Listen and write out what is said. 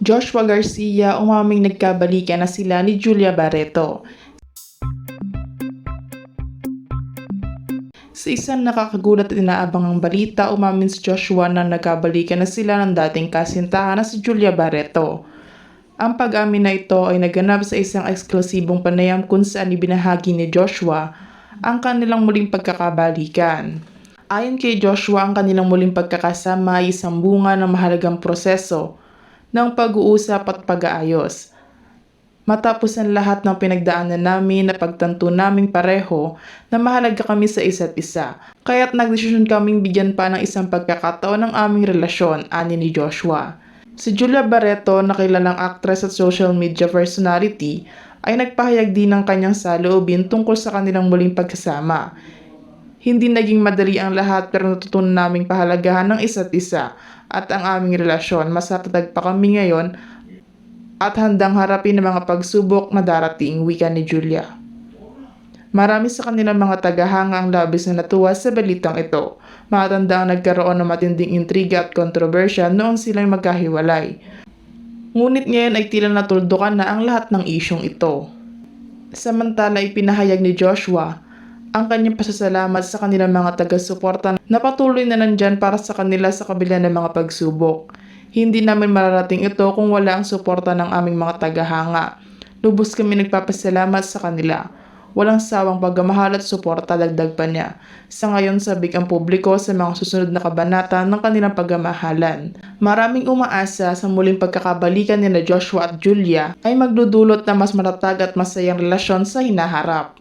Joshua Garcia umaming nagkabalikan na sila ni Julia Barreto. Sa isang nakakagulat at inaabangang balita, umamin si Joshua na nagkabalikan na sila ng dating kasintahan na si Julia Barreto. Ang pag-amin na ito ay naganap sa isang eksklusibong panayam kung saan ibinahagi ni Joshua ang kanilang muling pagkakabalikan. Ayon kay Joshua, ang kanilang muling pagkakasama ay isang bunga ng mahalagang proseso ng pag-uusap at pag-aayos. Matapos ang lahat ng pinagdaanan namin na pagtanto naming pareho na mahalaga kami sa isa't isa, kaya't nagdesisyon kaming bigyan pa ng isang pagkakataon ng aming relasyon, ani ni Joshua. Si Julia Barreto, na kilalang actress at social media personality, ay nagpahayag din ng kanyang saloobin tungkol sa kanilang muling pagkasama. Hindi naging madali ang lahat pero natutunan naming pahalagahan ng isa't isa at ang aming relasyon. Mas natatag pa kami ngayon at handang harapin ang mga pagsubok na darating, wika ni Julia. Marami sa kanilang mga tagahanga ang labis na natuwa sa balitang ito. Matanda ang nagkaroon ng matinding intriga at kontrobersya noong silang magkahiwalay. Ngunit ngayon ay tila natuldukan na ang lahat ng isyong ito. Samantala ipinahayag ni Joshua ang kanyang pasasalamat sa kanilang mga taga-suporta na patuloy na nandyan para sa kanila sa kabila ng mga pagsubok. Hindi namin mararating ito kung wala ang suporta ng aming mga tagahanga. Lubos kami nagpapasalamat sa kanila. Walang sawang pagmamahal at suporta dagdag pa niya. Sa ngayon sabik ang publiko sa mga susunod na kabanata ng kanilang pagmamahalan. Maraming umaasa sa muling pagkakabalikan nila Joshua at Julia ay magdudulot na mas matatag at masayang relasyon sa hinaharap.